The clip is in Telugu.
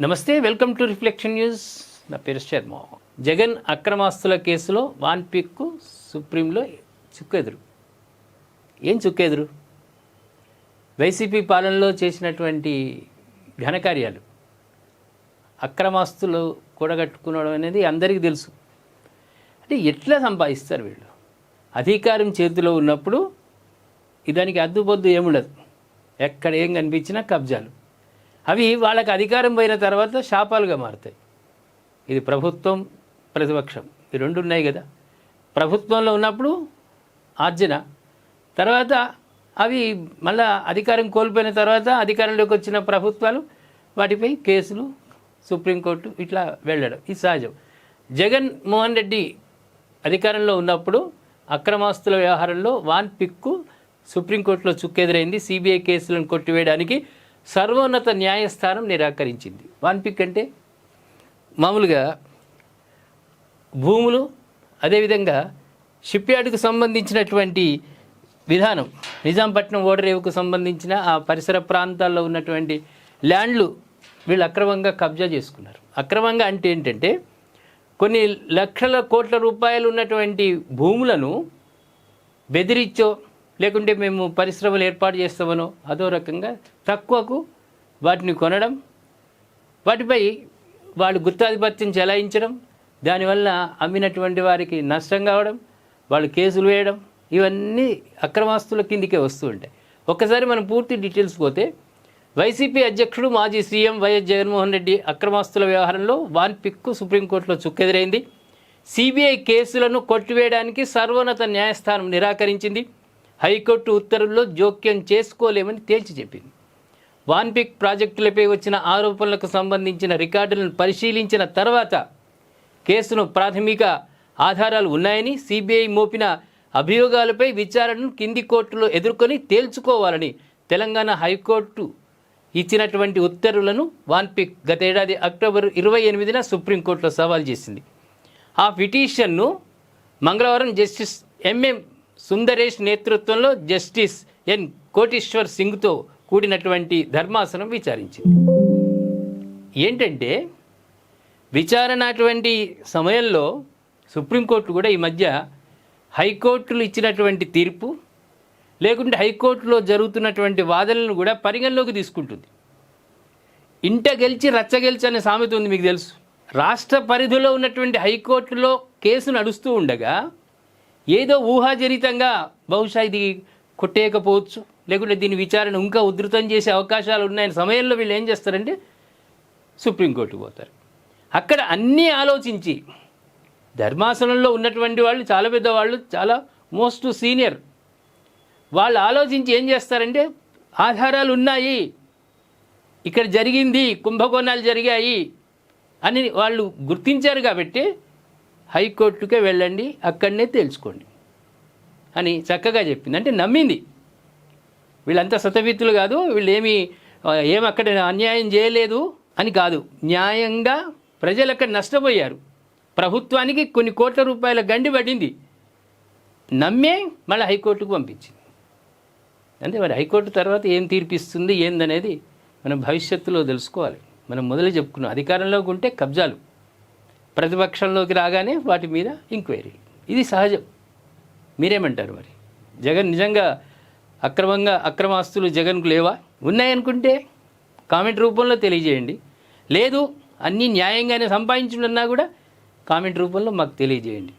నమస్తే వెల్కమ్ టు రిఫ్లెక్షన్ న్యూస్. నా పేరు శర్మ. జగన్ అక్రమాస్తుల కేసులో వాన్ పిక్కు సుప్రీంలో చుక్కెదురు. ఏం చుక్కెదురు? వైసీపీ పాలనలో చేసినటువంటి ఘనకార్యాలు అక్రమాస్తులు కూడగట్టుకునడం అనేది అందరికీ తెలుసు. అంటే ఎట్లా సంపాదిస్తారు వీళ్ళు? అధికారం చేతిలో ఉన్నప్పుడు దానికి అద్దుబొద్దు ఏముండదు. ఎక్కడ ఏం కనిపించినా కబ్జాలు. అవి వాళ్ళకి అధికారం పోయిన తర్వాత శాపాలుగా మారుతాయి. ఇది ప్రభుత్వం ప్రతిపక్షం. ఈ రెండు ఉన్నాయి కదా. ప్రభుత్వంలో ఉన్నప్పుడు ఆర్జన తర్వాత అవి మళ్ళా అధికారం కోల్పోయిన తర్వాత అధికారంలోకి వచ్చిన ప్రభుత్వాలు వాటిపై కేసులు సుప్రీంకోర్టు ఇట్లా వెళ్ళడం. ఇది సహజం. జగన్ మోహన్ రెడ్డి అధికారంలో ఉన్నప్పుడు అక్రమాస్తుల వ్యవహారంలో వాన్ పిక్కు సుప్రీంకోర్టులో చుక్కెదురైంది. సిబిఐ కేసులను కొట్టివేయడానికి సర్వోన్నత న్యాయస్థానం నిరాకరించింది. వన్ పిక్ అంటే మామూలుగా భూములు అదేవిధంగా షిప్ యార్డ్కు సంబంధించినటువంటి విధానం నిజాంపట్నం ఓడరేవుకు సంబంధించిన ఆ పరిసర ప్రాంతాల్లో ఉన్నటువంటి ల్యాండ్లు వీళ్ళు అక్రమంగా కబ్జా చేసుకున్నారు. అక్రమంగా అంటే ఏంటంటే కొన్ని లక్షల కోట్ల రూపాయలు ఉన్నటువంటి భూములను బెదిరించో లేకుంటే మేము పరిశ్రమలు ఏర్పాటు చేస్తామనో అదో రకంగా తక్కువకు వాటిని కొనడం వాటిపై వాళ్ళు గుత్తాధిపత్యం చెలాయించడం దానివల్ల అమ్మినటువంటి వారికి నష్టం కావడం వాళ్ళు కేసులు వేయడం ఇవన్నీ అక్రమాస్తుల కిందికే వస్తూ ఉంటాయి. ఒక్కసారి మనం పూర్తి డీటెయిల్స్ పోతే వైసీపీ అధ్యక్షుడు మాజీ సీఎం వైఎస్ జగన్మోహన్ రెడ్డి అక్రమాస్తుల వ్యవహారంలో వాన్ పిక్కు సుప్రీంకోర్టులో చుక్కెదిరైంది. సిబిఐ కేసులను కొట్టివేయడానికి సర్వోన్నత న్యాయస్థానం నిరాకరించింది. హైకోర్టు ఉత్తర్వుల్లో జోక్యం చేసుకోలేమని తేల్చి చెప్పింది. వాన్పిక్ ప్రాజెక్టులపై వచ్చిన ఆరోపణలకు సంబంధించిన రికార్డులను పరిశీలించిన తర్వాత కేసును ప్రాథమిక ఆధారాలు ఉన్నాయని సిబిఐ మోపిన అభియోగాలపై విచారణను కింది కోర్టులో ఎదుర్కొని తేల్చుకోవాలని తెలంగాణ హైకోర్టు ఇచ్చినటువంటి ఉత్తర్వులను వాన్పిక్ గతేడాది అక్టోబర్ ఇరవై ఎనిమిదిన సుప్రీంకోర్టులో సవాల్ చేసింది. ఆ పిటిషన్ను మంగళవారం జస్టిస్ ఎంఎం సుందరేష్ నేతృత్వంలో జస్టిస్ ఎన్ కోటేశ్వర్ సింగ్తో కూడినటువంటి ధర్మాసనం విచారించింది. ఏంటంటే విచారణ అటువంటి సమయంలో సుప్రీంకోర్టు కూడా ఈ మధ్య హైకోర్టులు ఇచ్చినటువంటి తీర్పు లేకుంటే హైకోర్టులో జరుగుతున్నటువంటి వాదనలను కూడా పరిగణలోకి తీసుకుంటుంది. ఇంట గెలిచి రచ్చ గెలిచి అనే సామెత ఉంది మీకు తెలుసు. రాష్ట్ర పరిధిలో ఉన్నటువంటి హైకోర్టులో కేసు నడుస్తూ ఉండగా ఏదో ఊహాజనితంగా బహుశా ఇది కొట్టేయకపోవచ్చు లేకుంటే దీని విచారణ ఇంకా ఉధృతం చేసే అవకాశాలు ఉన్నాయని సమయంలో వీళ్ళు ఏం చేస్తారంటే సుప్రీంకోర్టుకు పోతారు. అక్కడ అన్నీ ఆలోచించి ధర్మాసనంలో ఉన్నటువంటి వాళ్ళు చాలా పెద్దవాళ్ళు చాలా మోస్ట్ సీనియర్. వాళ్ళు ఆలోచించి ఏం చేస్తారంటే ఆధారాలు ఉన్నాయి ఇక్కడ జరిగింది కుంభకోణాలు జరిగాయి అని వాళ్ళు గుర్తించారు కాబట్టి హైకోర్టుకే వెళ్ళండి అక్కడనే తేల్చుకోండి అని చక్కగా చెప్పింది. అంటే నమ్మింది. వీళ్ళంతా సతవీతులు కాదు వీళ్ళు ఏమి ఏమి అక్కడ అన్యాయం చేయలేదు అని కాదు. న్యాయంగా ప్రజలు అక్కడ నష్టపోయారు. ప్రభుత్వానికి కొన్ని కోట్ల రూపాయల గండి పడింది. నమ్మే మళ్ళీ హైకోర్టుకు పంపించింది. అంటే మరి హైకోర్టు తర్వాత ఏం తీర్పిస్తుంది ఏందనేది మనం భవిష్యత్తులో తెలుసుకోవాలి. మనం మొదలు చెప్పుకున్నాం. అధికారంలోకి ఉంటే కబ్జాలు. ప్రతిపక్షంలోకి రాగానే వాటి మీద ఎంక్వైరీ ఇది సహజం. మీరేమంటారు మరి? జగన్ నిజంగా అక్రమంగా అక్రమాస్తులు జగన్కు లేవా? ఉన్నాయనుకుంటే కామెంట్ రూపంలో తెలియజేయండి. లేదు అన్నీ న్యాయంగానే సంపాదించుడన్నా కూడా కామెంట్ రూపంలో మాకు తెలియజేయండి.